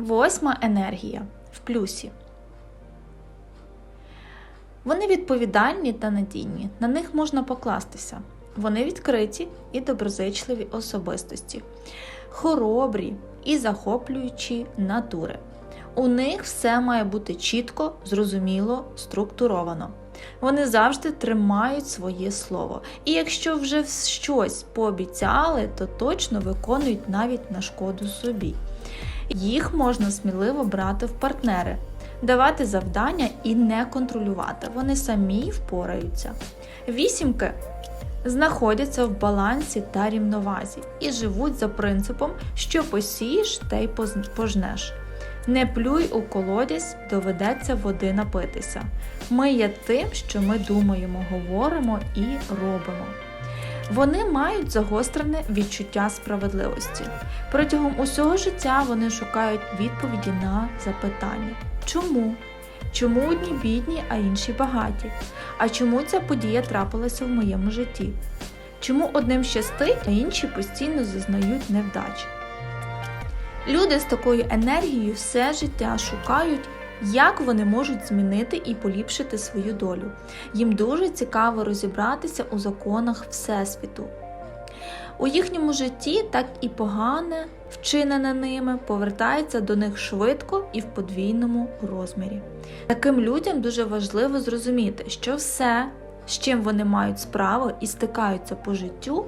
Восьма енергія в плюсі. Вони відповідальні та надійні, на них можна покластися. Вони відкриті і доброзичливі особистості, хоробрі і захоплюючі натури. У них все має бути чітко, зрозуміло, структуровано. Вони завжди тримають своє слово. І якщо вже щось пообіцяли, то точно виконують навіть на шкоду собі. Їх можна сміливо брати в партнери, давати завдання і не контролювати. Вони самі впораються. Вісімки знаходяться в балансі та рівновазі і живуть за принципом, що посієш, те й пожнеш. Не плюй у колодязь, доведеться води напитися. Ми є тим, що ми думаємо, говоримо і робимо. Вони мають загострене відчуття справедливості. Протягом усього життя вони шукають відповіді на запитання: чому? Чому одні бідні, а інші багаті? А чому ця подія трапилася в моєму житті? Чому одним щастить, а інші постійно зазнають невдачі? Люди з такою енергією все життя шукають, як вони можуть змінити і поліпшити свою долю. Їм дуже цікаво розібратися у законах Всесвіту. У їхньому житті так і погане, вчинене ними, повертається до них швидко і в подвійному розмірі. Таким людям дуже важливо зрозуміти, що все, з чим вони мають справу і стикаються по життю,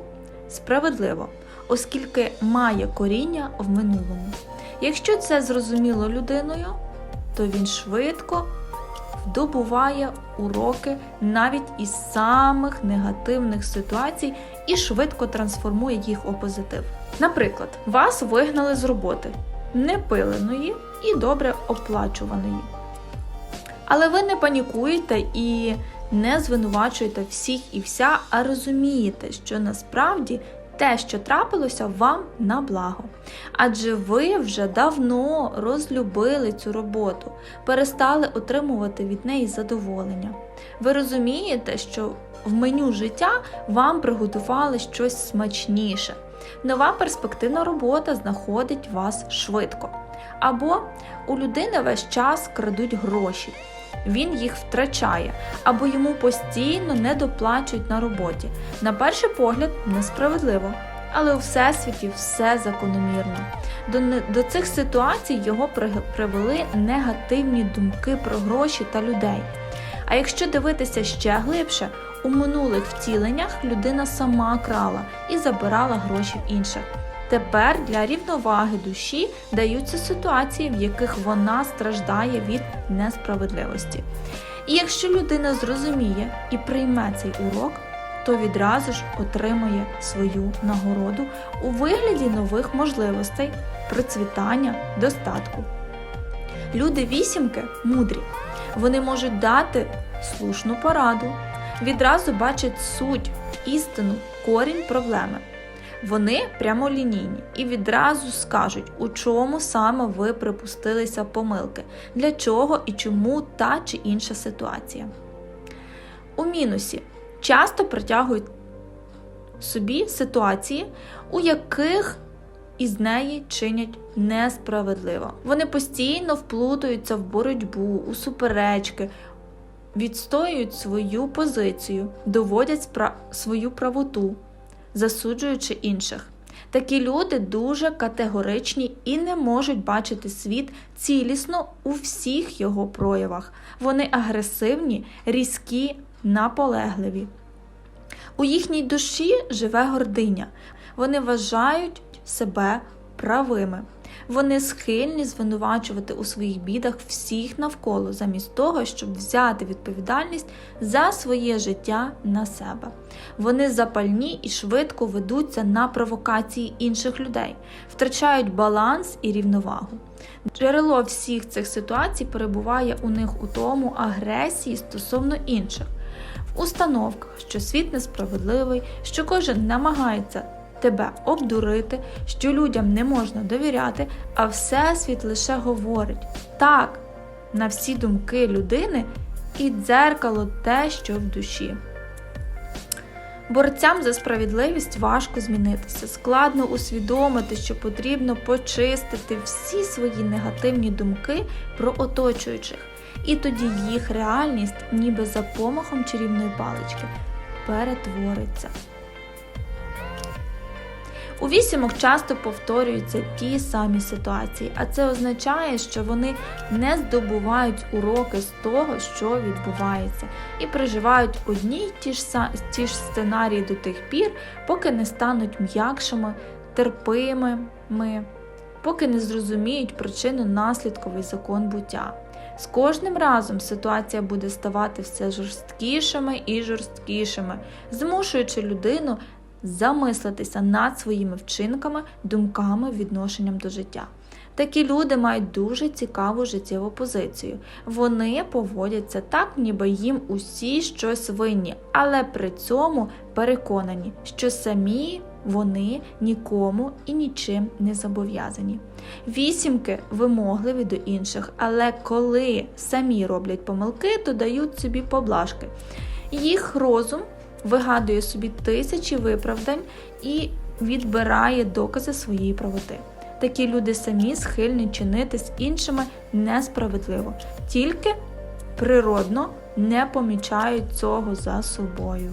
справедливо, оскільки має коріння в минулому. Якщо це зрозуміло людиною, то він швидко здобуває уроки навіть із самих негативних ситуацій і швидко трансформує їх у позитив. Наприклад, вас вигнали з роботи непиленої і добре оплачуваної. Але ви не панікуєте і не звинувачуєте всіх і вся, а розумієте, що насправді те, що трапилося, вам на благо. Адже ви вже давно розлюбили цю роботу, перестали отримувати від неї задоволення. Ви розумієте, що в меню життя вам приготували щось смачніше. Нова перспективна робота знаходить вас швидко. Або у людини весь час крадуть гроші. Він їх втрачає, або йому постійно не доплачують на роботі. На перший погляд, несправедливо, але у всесвіті все закономірно. До, до цих ситуацій його привели негативні думки про гроші та людей. А якщо дивитися ще глибше, у минулих втіленнях людина сама крала і забирала гроші в інших. Тепер для рівноваги душі даються ситуації, в яких вона страждає від несправедливості. І якщо людина зрозуміє і прийме цей урок, то відразу ж отримує свою нагороду у вигляді нових можливостей, процвітання, достатку. Люди вісімки мудрі. Вони можуть дати слушну пораду, відразу бачать суть, істину, корінь проблеми. Вони прямолінійні і відразу скажуть, у чому саме ви припустилися помилки, для чого і чому та чи інша ситуація. У мінусі часто притягують собі ситуації, у яких із неї чинять несправедливо. Вони постійно вплутуються в боротьбу, у суперечки, відстоюють свою позицію, доводять свою правоту, засуджуючи інших. Такі люди дуже категоричні і не можуть бачити світ цілісно у всіх його проявах. Вони агресивні, різкі, наполегливі. У їхній душі живе гординя. Вони вважають себе правими. Вони схильні звинувачувати у своїх бідах всіх навколо, замість того, щоб взяти відповідальність за своє життя на себе. Вони запальні і швидко ведуться на провокації інших людей, втрачають баланс і рівновагу. Джерело всіх цих ситуацій перебуває у них у тому агресії стосовно інших в установках, що світ несправедливий, що кожен намагається тебе обдурити, що людям не можна довіряти, а всесвіт лише говорить так на всі думки людини і дзеркало те, що в душі. Борцям за справедливість важко змінитися, складно усвідомити, що потрібно почистити всі свої негативні думки про оточуючих, і тоді їх реальність, ніби за помахом чарівної палички, перетвориться. У вісімок часто повторюються ті самі ситуації, а це означає, що вони не здобувають уроки з того, що відбувається, і проживають одні й ті ж, ті ж сценарії до тих пір, поки не стануть м'якшими, терпимими, поки не зрозуміють причину наслідковий закон буття. З кожним разом ситуація буде ставати все жорсткішими і жорсткішими, змушуючи людину замислитися над своїми вчинками, думками, відношенням до життя. Такі люди мають дуже цікаву життєву позицію. Вони поводяться так, ніби їм усі щось винні, але при цьому переконані, що самі вони нікому і нічим не зобов'язані. Вісімки вимогливі до інших, але коли самі роблять помилки, то дають собі поблажки. Їх розум вигадує собі тисячі виправдань і відбирає докази своєї правоти. Такі люди самі схильні чинити з іншими несправедливо, тільки природно не помічають цього за собою.